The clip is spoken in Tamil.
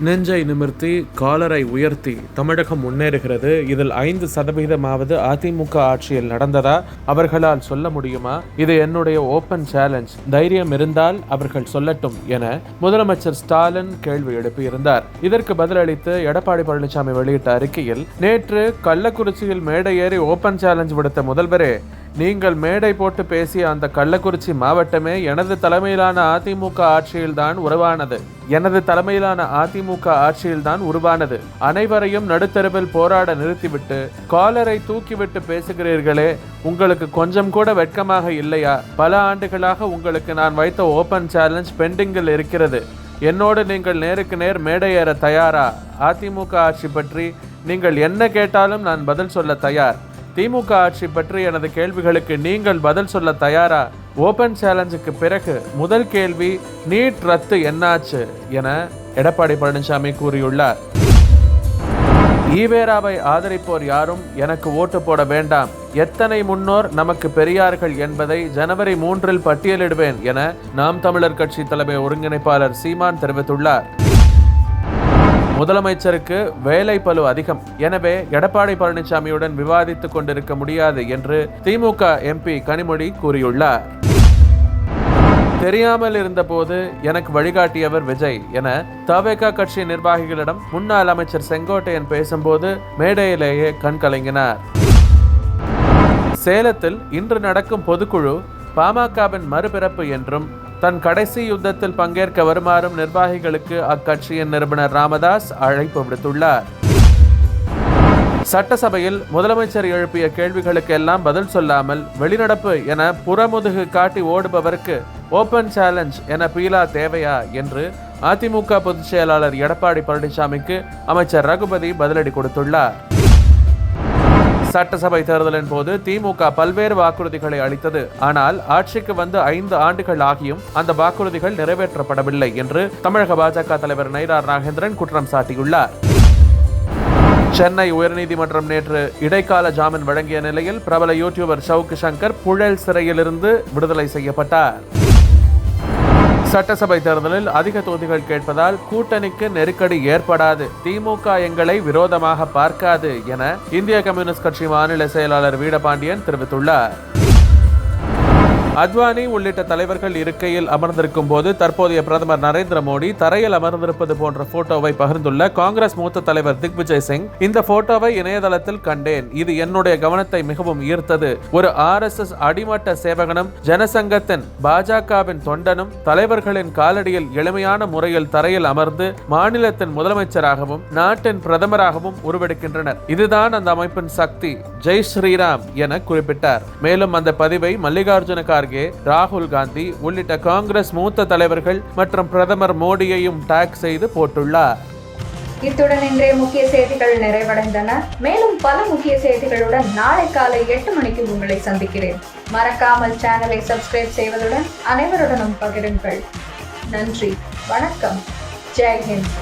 நெஞ்சை நிமிர்த்தி காலரை உயர்த்தி தமிழகம் முன்னேறுகிறது. இதில் ஐந்து சதவீதமாவது அதிமுக ஆட்சியில் நடந்ததா அவர்களால் சொல்ல முடியுமா? இது என்னுடைய ஓபன் சேலஞ்ச் தைரியம் இருந்தால் அவர்கள் சொல்லட்டும் என முதலமைச்சர் ஸ்டாலின் கேள்வி எழுப்பியிருந்தார். இதற்கு பதிலளித்து எடப்பாடி பழனிசாமி வெளியிட்ட அறிக்கையில் நேற்று கள்ளக்குறிச்சியில் மேடை ஏறி ஓபன் சேலஞ்ச் விடுத்த முதல்வரே நீங்கள் மேடை போட்டு பேசிய அந்த கள்ளக்குறிச்சி மாவட்டமே எனது தலைமையிலான அதிமுக ஆட்சியில்தான் உருவானது. எனது தலைமையிலான அதிமுக ஆட்சியில்தான் உருவானது. அனைவரையும் நடுத்தருவில் போராட நிறுத்திவிட்டு காலரை தூக்கிவிட்டு பேசுகிறீர்களே உங்களுக்கு கொஞ்சம் கூட வெட்கமாக இல்லையா? பல ஆண்டுகளாக உங்களுக்கு நான் வைத்த ஓபன் சேலஞ்ச் பெண்டிங்கில் இருக்கிறது. என்னோடு நீங்கள் நேருக்கு நேர் மேடை ஏற தயாரா? அதிமுக ஆட்சி பற்றி நீங்கள் என்ன கேட்டாலும் நான் பதில் சொல்ல தயார். திமுக ஆட்சி பற்றி எனது கேள்விகளுக்கு நீங்கள் பதில் சொல்ல தயாரா? ஓபன் சேலஞ்சுக்கு பிறகு முதல் கேள்வி நீட் ரத்து என்னாச்சு? என எடப்பாடி பழனிசாமி கூறியுள்ளார். ஈவேராவை ஆதரிப்போர் யாரும் எனக்கு ஓட்டு போட வேண்டாம். எத்தனை முன்னோர் நமக்கு பெரியார்கள் என்பதை ஜனவரி மூன்றில் பட்டியலிடுவேன் என நாம் தமிழர் கட்சி தலைமை ஒருங்கிணைப்பாளர் சீமான் தெரிவித்துள்ளார். முதலமைச்சருக்கு வேலை பலு அதிகம். எனவே எடப்பாடி பழனிசாமியுடன் விவாதித்துக் கொண்டிருக்க முடியாது என்று திமுக எம்பி கனிமொழி கூறியுள்ளார். தெரியாமல் இருந்தபோது எனக்கு வழிகாட்டியவர் விஜய் என தவேகா கட்சி நிர்வாகிகளிடம் முன்னாள் அமைச்சர் செங்கோட்டையன் பேசும்போது மேடையிலேயே கண்கலங்கினார் சேலத்தில் இன்று நடக்கும் பொதுக்குழு பாமகவின் மறுபிறப்பு என்றும் தன் கடைசி யுத்தத்தில் பங்கேற்க வருமாறும் நிர்வாகிகளுக்கு அக்கட்சியின் நிறுவனர் ராமதாஸ் அழைப்பு விடுத்துள்ளார். சட்டசபையில் முதலமைச்சர் எழுப்பிய கேள்விகளுக்கெல்லாம் பதில் சொல்லாமல் வெளிநடப்பு என புறமுதுகு காட்டி ஓடுபவருக்கு ஓபன் சேலஞ்ச் என பீலா தேவையா என்று அதிமுக பொதுச் செயலாளர் எடப்பாடி பழனிசாமிக்கு அமைச்சர் ரகுபதி பதிலடி கொடுத்துள்ளார். சட்டசபை தேர்தலின் போது திமுக பல்வேறு வாக்குறுதிகளை அளித்தது. ஆனால் ஆட்சிக்கு வந்து ஐந்து ஆண்டுகள் ஆகியும் அந்த வாக்குறுதிகள் நிறைவேற்றப்படவில்லை என்று தமிழக பாஜக தலைவர் நயினார் நாகேந்திரன் குற்றம் சாட்டியுள்ளார். சென்னை உயர்நீதிமன்றம் நேற்று இடைக்கால ஜாமீன் வழங்கிய நிலையில் பிரபல யூடியூபர் சவுக்கு சங்கர் புழல் சிறையிலிருந்து விடுதலை செய்யப்பட்டார். சட்டசபை தேர்தலில் அதிக தொகுதிகள் கேட்பதால் கூட்டணிக்கு நெருக்கடி ஏற்படாது. திமுக எங்களை விரோதமாக பார்க்காது என இந்திய கம்யூனிஸ்ட் கட்சி மாநில செயலாளர் வீடபாண்டியன் தெரிவித்துள்ளார். அத்வானி உள்ளிட்ட தலைவர்கள் இருக்கையில் அமர்ந்திருக்கும் போது தற்போதைய பிரதமர் நரேந்திர மோடி தரையில் அமர்ந்திருப்பது போன்ற போட்டோவை பகிர்ந்துள்ள காங்கிரஸ் மூத்த தலைவர் திக்விஜய் சிங் இந்த போட்டோவை இணையதளத்தில் கண்டேன். இது என்னுடைய கவனத்தை மிகவும் ஈர்த்தது. ஒரு ஆர் எஸ் எஸ் அடிமட்ட சேவகனும் ஜனசங்கத்தின் பாஜகவின் தொண்டனும் தலைவர்களின் காலடியில் எளிமையான முறையில் தரையில் அமர்ந்து மாநிலத்தின் முதலமைச்சராகவும் நாட்டின் பிரதமராகவும் உருவெடுக்கின்றனர். இதுதான் அந்த அமைப்பின் சக்தி. ஜெய் ஸ்ரீராம் என குறிப்பிட்டார். மேலும் அந்த பதிவை மல்லிகார்ஜுன கார்கே ராகுல் காந்தி உள்ளிட்ட காங்கிரஸ் மூத்த தலைவர்கள் மற்றும் பிரதமர் மோடியையும் டேக் செய்து போட்டுள்ளார். இத்துடன் இன்றைய முக்கிய செய்திகள் நிறைவடைந்தன. மேலும் பல முக்கிய செய்திகளுடன் நாளை காலை எட்டு மணிக்கு உங்களை சந்திக்கிறேன். மறக்காமல் சேனலை சப்ஸ்கிரைப் செய்வதுடன் அனைவருடனும் பகிருங்கள். நன்றி. வணக்கம். ஜெய்ஹிந்த்